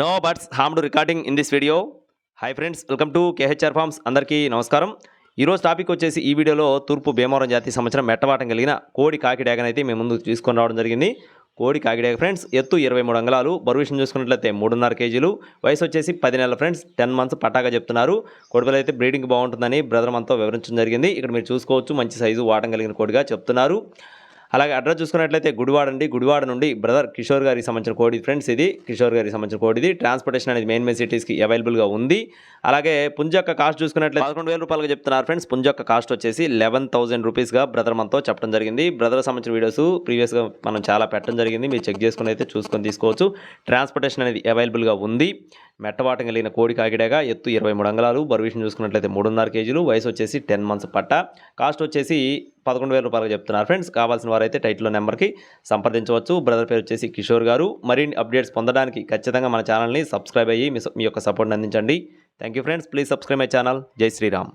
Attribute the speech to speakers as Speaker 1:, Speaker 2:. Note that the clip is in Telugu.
Speaker 1: No birds harmed recording in this video hi friends welcome to KHR Farms అందరికీ నమస్కారం. ఈరోజు టాపిక్ వచ్చేసి ఈ వీడియోలో తూర్పు భీమవరం జాతి సంవత్సరం మెట్టవాటం కలిగిన కోడి కాకిడాగని అయితే మేము ముందు తీసుకొని రావడం జరిగింది. కోడి కాకిడాగ ఫ్రెండ్స్ ఎత్తు ఇరవై మూడు అంగళాలు బరువు విషయం చూసుకున్నట్లయితే మూడున్నర కేజీలు వయసు వచ్చేసి పది నెలల ఫ్రెండ్స్ టెన్ మంత్స్ పట్టాగా చెప్తున్నారు. కోడిపిల్ల అయితే బ్రీడింగ్ బాగుంటుందని బ్రదర్ మనతో వివరించడం జరిగింది. ఇక్కడ మీరు చూసుకోవచ్చు మంచి సైజు వాటం కలిగిన కోడిగా చెప్తున్నారు. అలాగే అడ్రస్ చూసుకున్నట్లయితే గుడివాడ అండి గుడివాడ నుండి బ్రదర్ కిషోర్ గారికి సంబంధించిన కోడి ఫ్రెండ్స్ ఇది. కిషోర్ గారికి సంబంధించిన కోడి ఇది. ట్రాన్స్పోర్టేషన్ అనేది మెయిన్ మెయిన్ సిటీస్కి అవైలబుల్గా ఉంది. అలాగే పుంజొక్క కాస్ట్ చూసుకున్నట్లయితే పదకొండు వేల రూపాయలుగా చెప్తున్నారు ఫ్రెండ్స్. పుంజొక్క కాస్ట్ వచ్చేసి లెవెన్ థౌసండ్ రూపీస్గా బ్రదర్ మనతో చెప్పడం జరిగింది. బ్రదర్ సంబంధించిన వీడియోస్ ప్రీవియస్గా మనం చాలా పెట్టడం జరిగింది. మీరు చెక్ చేసుకుని అయితే చూసుకొని తీసుకోవచ్చు. ట్రాన్స్పోర్టేషన్ అనేది అవైలబుల్గా ఉంది. మెట్టవాటం కలిగిన కోడి కాకిడాగా ఎత్తు ఇరవై మూడు అంగళాలు. బరువు చూసుకున్నట్లయితే మూడున్నర కేజీలు. వయసు వచ్చేసి టెన్ మంత్స్ పట్ట. కాస్ట్ వచ్చేసి పదకొండు వేల రూపాయలు చెప్తున్నారు. ఫ్రెండ్స్ కావాల్సిన వారైతే టైటిల్ నెంబర్కి సంప్రదించవచ్చు. బ్రదర్ పేరు వచ్చేసి కిషోర్ గారు. మరిన్ని అప్డేట్స్ పొందడానికి ఖచ్చితంగా మన ఛానల్ని సబ్స్క్రైబ్ అయ్యి మీ మీ యొక్క సపోర్ట్ని అందించండి. Thank you friends. Please subscribe my channel. జై శ్రీరామ్.